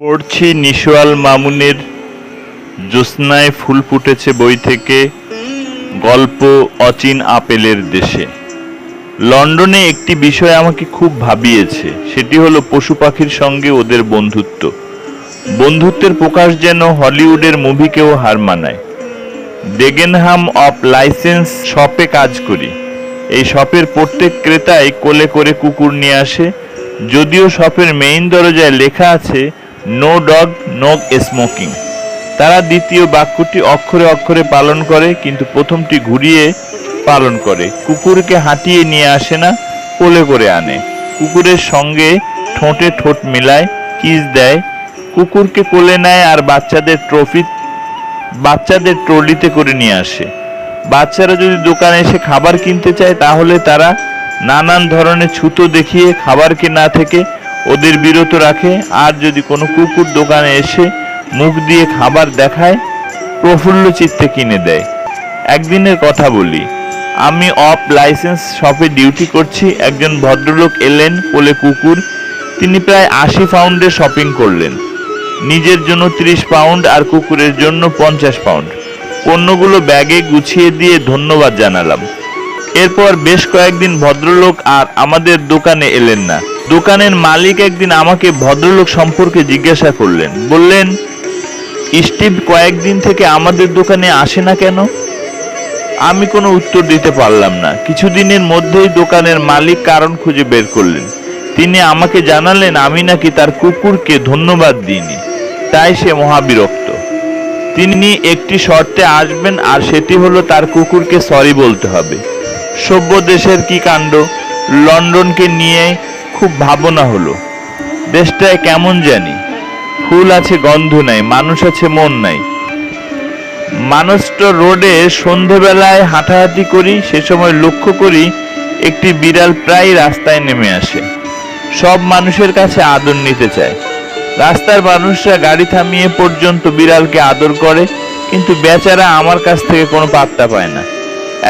পড়ছি নিশোয়াল মামুনের, জ্যোৎস্নায় ফুল ফুটেছে বই থেকে, গল্প অচিন আপেলের দেশে। লন্ডনে একটি বিষয় আমাকে খুব ভাবিয়েছে, সেটি হলো পশু পাখির সঙ্গে ওদের বন্ধুত্ব। বন্ধুত্বের প্রকাশ যেন হলিউডের মুভিকেও হার মানায়। ডেগেনহাম অফ লাইসেন্স শপে কাজ করি। এই শপের প্রত্যেক ক্রেতাই কোলে করে কুকুর নিয়ে আসে, যদিও শপের মেইন দরজায় লেখা আছে নো ডগ নো স্মোকিং তারা দ্বিতীয় বাক্যটি অক্ষরে অক্ষরে পালন করে, কিন্তু প্রথমটি ঘুরিয়ে পালন করে। কুকুরকে হাঁটিয়ে নিয়ে আসে না, কোলে করে আনে। কুকুরের সঙ্গে ঠোঁটে ঠোঁট মিলায়, কিস দেয়। কুকুরকে কোলে নেয় আর বাচ্চাদের ট্রফি, বাচ্চাদের ট্রলিতে করে নিয়ে আসে। বাচ্চারা যদি দোকানে এসে খাবার কিনতে চায়, তাহলে তারা নানান ধরনের ছুতো দেখিয়ে খাবার কেনা থেকে ওদের বিরত রাখে। আর যদি কোনো কুকুর দোকানে এসে মুখ দিয়ে খাবার দেখায়, প্রফুল্ল চিত্তে কিনে দেয়। একদিনের কথা বলি, আমি অফ লাইসেন্স শপে ডিউটি করছি, একজন ভদ্রলোক এলেন কোলে কুকুর। তিনি প্রায় আশি পাউন্ডে শপিং করলেন। নিজের জন্য ত্রিশ পাউন্ড আর কুকুরের জন্য পঞ্চাশ পাউন্ড। পণ্যগুলো ব্যাগে গুছিয়ে দিয়ে ধন্যবাদ জানালাম। এরপর বেশ কয়েকদিন ভদ্রলোক আর আমাদের দোকানে এলেন না। দোকানের মালিক একদিন আমাকে ভদ্রলোক সম্পর্কে জিজ্ঞাসা করলেন। বললেন, স্টিভ কয়েকদিন থেকে আমাদের দোকানে আসে না কেন? আমি কোনো উত্তর দিতে পারলাম না। কিছুদিনের মধ্যেই দোকানের মালিক কারণ খুঁজে বের করলেন। তিনি আমাকে জানালেন, আমি নাকি তার কুকুরকে ধন্যবাদ দিইনি। তাই সে মহাবিরক্ত। তিনি একটি শর্তে আসবেন আর সেটি হলো তার কুকুরকে সরি বলতে হবে। সভ্য দেশের কি কাণ্ড? লন্ডনকে নিয়ে খুব ভাবনা হলো, দেশটায় কেমন জানি? ফুল আছে, গন্ধ নাই, মানুষ আছে, মন নাই। মানুষটা রোডে সন্ধেবেলায় হাঁটাহাঁটি করি, সে সময় লক্ষ্য করি একটি বিড়াল প্রায় রাস্তায় নেমে আসে। সব মানুষের কাছে আদর নিতে চায়। রাস্তার মানুষরা গাড়ি থামিয়ে পর্যন্ত বিড়ালকে আদর করে, কিন্তু বেচারা আমার কাছ থেকে কোনো পাত্তা পায় না।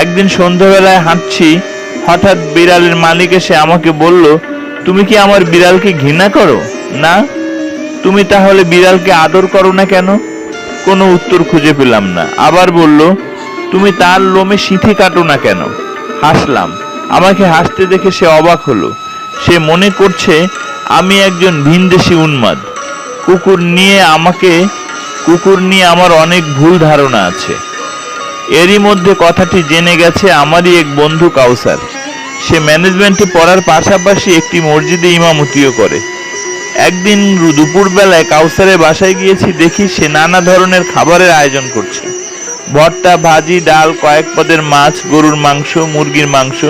একদিন সন্ধ্যাবেলায় হাঁটছি, হঠাৎ বিড়ালের মালিক এসে আমাকে বলল তুমি কি আমার বিড়ালকে ঘৃণা করো? না। তুমি তাহলে বিড়ালকে আদর করো না কেন? কোনো উত্তর খুঁজে পেলাম না। আবার বলল, তুমি তার লোমে সিঁথি কাটো না কেন? হাসলাম। আমাকে হাসতে দেখে সে অবাক হলো। সে মনে করছে, আমি একজন ভিনদেশি উন্মাদ। কুকুর নিয়ে আমাকে, কুকুর নিয়ে আমার অনেক ভুল ধারণা আছে। এরই মধ্যে কথাটি জেনে গেছে আমারই এক বন্ধু কাউসার। সে ম্যানেজমেন্টে পড়ার পাশাপাশি একটি মসজিদে ইমামতিও করে। একদিন দুপুরবেলায় কাউসারের বাসায় গিয়েছি, দেখি সে নানা ধরনের খাবারের আয়োজন করছে। ভর্তা, ভাজি, ডাল, কয়েক পদের মাছ, গরুর মাংস, মুরগির মাংস।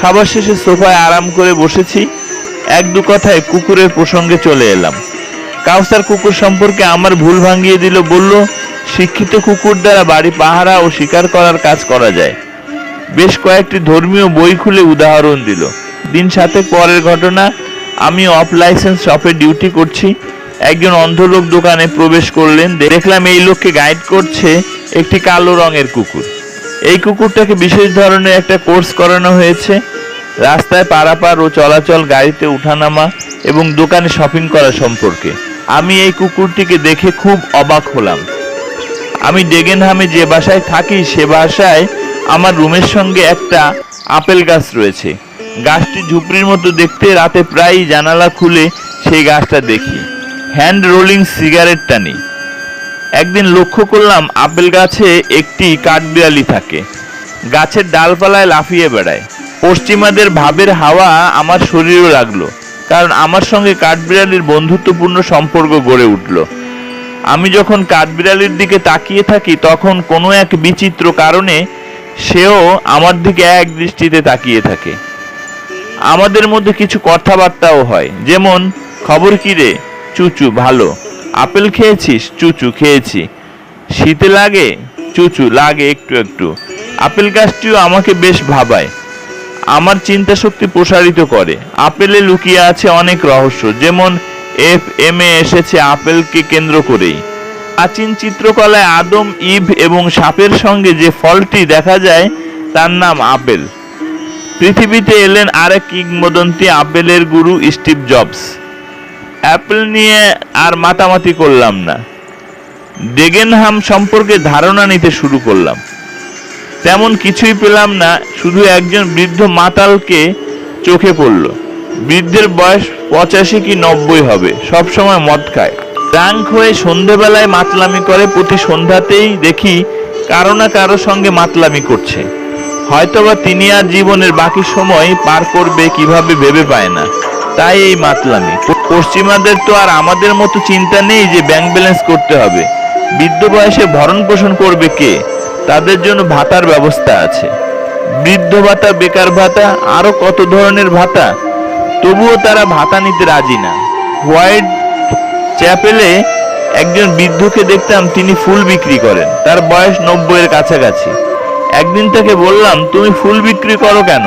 খাবার শেষে সোফায় আরাম করে বসেছি। এক দু কথায় কুকুরের প্রসঙ্গে চলে এলাম। কাউসার কুকুর সম্পর্কে আমার ভুল ভাঙিয়ে দিল, বলল, শিক্ষিত কুকুর দ্বারা বাড়ি পাহারা ও শিকার করার কাজ করা যায়। বেশ কয়েকটি ধর্মীয় বই খুলে উদাহরণ দিল। দিন সাতেক পরের ঘটনা, আমি অফ লাইসেন্স শপে ডিউটি করছি। একজন অন্ধ লোক দোকানে প্রবেশ করলেন, দেখলাম এই লোককে গাইড করছে একটি কালো রঙের কুকুর। এই কুকুরটাকে বিশেষ ধরনের একটা কোর্স করানো হয়েছে। রাস্তায় পারাপার ও চলাচল, গাড়িতে উঠানামা এবং দোকানে শপিং করা সম্পর্কে। আমি এই কুকুরটিকে দেখে খুব অবাক হলাম। আমি ডেগেনহামে যে বাসায় থাকি, সে বাসায় আমার রুমের সঙ্গে একটা আপেল গাছ রয়েছে। গাছটি ঝুপড়ির মতো দেখতে রাতে প্রায়ই জানালা খুলে সেই গাছটা দেখি। হ্যান্ড রোলিং সিগারেট টানি। একদিন লক্ষ্য করলাম আপেল গাছে একটি কাঠবিড়ালি থাকে। গাছের ডালপালায় লাফিয়ে বেড়ায়। পশ্চিমাদের ভাবের হাওয়া আমার শরীরেও লাগল, কারণ আমার সঙ্গে কাঠবিড়ালির বন্ধুত্বপূর্ণ সম্পর্ক গড়ে উঠল। আমি যখন কাঠবিড়ালির দিকে তাকিয়ে থাকি, তখন কোনো এক বিচিত্র কারণে সেও আমার দিকে এক দৃষ্টিতে তাকিয়ে থাকে। আমাদের মধ্যে কিছু কথাবার্তাও হয়, যেমন, খবর কি রে? চুচু, ভালো। আপেল খেয়েছিস? চুচু, খেয়েছি। শীতে লাগে? চুচু, লাগে একটু একটু। আপেল গাছটিও আমাকে বেশ ভাবায়। আমার চিন্তা শক্তি প্রসারিত করে। আপেলে লুকিয়ে আছে অনেক রহস্য, যেমন, এফ এম এ এসেছে আপেলকে কেন্দ্র করেই। প্রাচীন চিত্রকলায় আদম ইভ এবং সাপের সঙ্গে যে ফলটি দেখা যায়, তার নাম আপেল। পৃথিবীতে এলেন আরেক কিংবদন্তি আপেলের গুরু স্টিভ জবস। অ্যাপেল নিয়ে আর মাতামাতি করলাম না। ডেগেনহাম সম্পর্কে ধারণা নিতে শুরু করলাম। তেমন কিছুই পেলাম না, শুধু একজন বৃদ্ধ মাতালকে চোখে পড়ল। বৃদ্ধের বয়স পঁচাশি কি নব্বই হবে, সবসময় মদ খায়। রাঙ্ক হয়ে সন্ধেবেলায় মাতলামি করে প্রতি সন্ধ্যাতেই দেখি কারও না কারও সঙ্গে মাতলামি করছে। হয়তোবা তিনি আর জীবনের বাকি সময় পার করবে কীভাবে ভেবে পায় না। তাই এই মাতলামি। পশ্চিমাদের তো আর আমাদের মতো চিন্তা নেই যে ব্যাংক ব্যালেন্স করতে হবে। বৃদ্ধ বয়সে ভরণ পোষণ করবে কে? তাদের জন্য ভাতার ব্যবস্থা আছে। বৃদ্ধ ভাতা, বেকার ভাতা, আরও কত ধরনের ভাতা? তবুও তারা ভাতা নিতে রাজি না। হোয়াইট চ্যাপেলে একজন বৃদ্ধকে দেখতাম তিনি ফুল বিক্রি করেন। তার বয়স নব্বইয়ের কাছাকাছি। একদিন তাকে বললাম, তুমি ফুল বিক্রি করো কেন?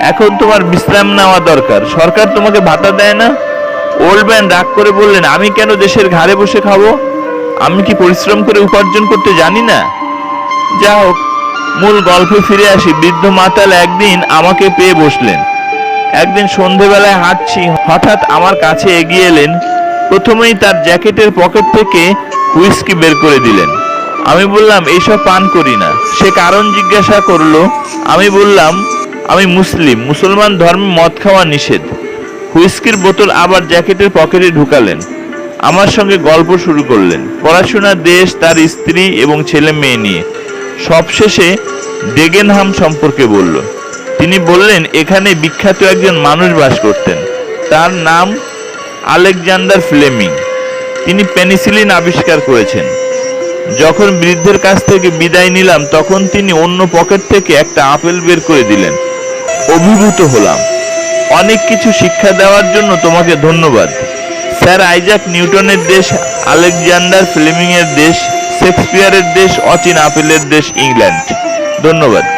এখন তোমার বিশ্রাম নেওয়া দরকার। সরকার তোমাকে ভাতা দেয় না? ওল্ড ম্যান রাগ করে বললেন, আমি কেন দেশের ঘাড়ে বসে খাব? আমি কি পরিশ্রম করে উপার্জন করতে জানি না? যা হোক, মূল গল্পে ফিরে আসি। বৃদ্ধ মাতাল একদিন আমাকে পেয়ে বসলেন। একদিন সন্ধেবেলায় হাঁটছি, হঠাৎ আমার কাছে এগিয়ে এলেন প্রথমেই তার জ্যাকেটের পকেট থেকে হুইস্কি বের করে দিলেন। আমি বললাম, এইসব পান করি না। সে কারণ জিজ্ঞাসা করল, আমি বললাম, আমি মুসলিম, মুসলমান ধর্মে মদ খাওয়া নিষেধ। হুইস্কির বোতল আবার জ্যাকেটের পকেটে ঢুকালেন। আমার সঙ্গে গল্প শুরু করলেন। পড়াশোনা দেশ, তার স্ত্রী এবং ছেলে মেয়ে নিয়ে। সবশেষে ডেগেনহাম সম্পর্কে বলল। তিনি বললেন, এখানে বিখ্যাত একজন মানুষ বাস করতেন। তার নাম আলেকজান্ডার ফ্লেমিং। তিনি পেনিসিলিন আবিষ্কার করেছেন। যখন বৃদ্ধের কাছ থেকে বিদায় নিলাম, তখন তিনি অন্য পকেট থেকে একটা আপেল বের করে দিলেন। অভিভূত হলাম। অনেক কিছু শিক্ষা দেওয়ার জন্য তোমাকে ধন্যবাদ। স্যার আইজাক নিউটনের দেশ, আলেকজান্ডার ফ্লেমিংয়ের দেশ, শেক্সপিয়ারের দেশ, অচিন আপেলের দেশ, ইংল্যান্ড। ধন্যবাদ।